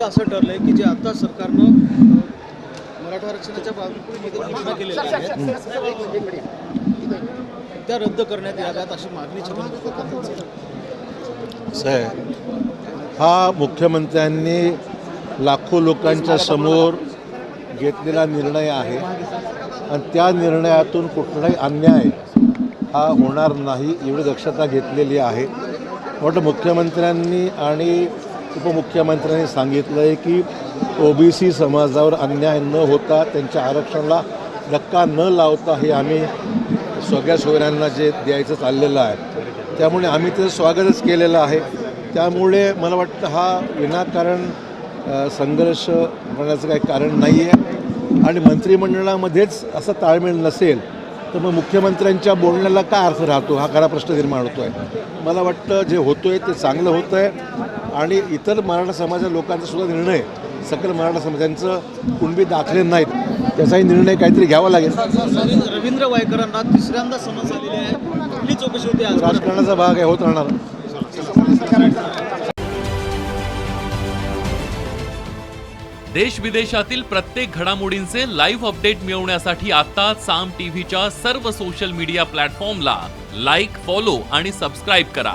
असं ठरलंय की जे आता सरकारनं मराठा आरक्षणाच्या बाबतीमध्ये घोषणा केलेल्या आहेत. त्या रद्द करण्यात याव्यात अशी मागणी आहे हा मुख्यमंत्र्यांनी लाखो लोकांच्या समोर घेतलेला निर्णय आहे. आणि त्या निर्णयातून कुठलाही अन्याय हा होणार नाही एवढी दक्षता घेतलेली आहे. वाटतं मुख्यमंत्र्यांनी आणि उपमुख्यमंत्र्यांनी सांगितलं आहे की ओबीसी समाजावर अन्याय न होता त्यांच्या आरक्षणाला धक्का न लावता हे आम्ही सगळ्या सोयऱ्यांना जे द्यायचं चाललेलं आहे. त्यामुळे आम्ही ते स्वागतच केलेलं आहे. त्यामुळे मला वाटतं हा विनाकारण संघर्ष करण्याचं काही कारण नाही आहे आणि मंत्रिमंडळामध्येच असं ताळमेळ नसेल तर मग मुख्यमंत्र्यांच्या बोलण्याला काय अर्थ राहतो? हा खरा प्रश्न निर्माण होतो आहे मला वाटतं जे होतो आहे ते चांगलं होतं आहे आणि इतर मराठा समाजा लोकांचा सुद्धा निर्णय सकल मराठा समाजांचं कुणबी दाखले नाहीत त्याचाही निर्णय काहीतरी घ्यावा लागेल. रवींद्र रवींद्र वायकरांना तिसऱ्यांदा समज आलेली आहे. कुठली चौकशी होती आज? राजकारणाचा भाग आहे होत राहणार. देश विदेशातील प्रत्येक घडामोडींचे लाईव्ह अपडेट मिळवण्यासाठी आता साम टीव्हीच्या सर्व सोशल मीडिया प्लॅटफॉर्मला लाईक फॉलो आणि सबस्क्राईब करा.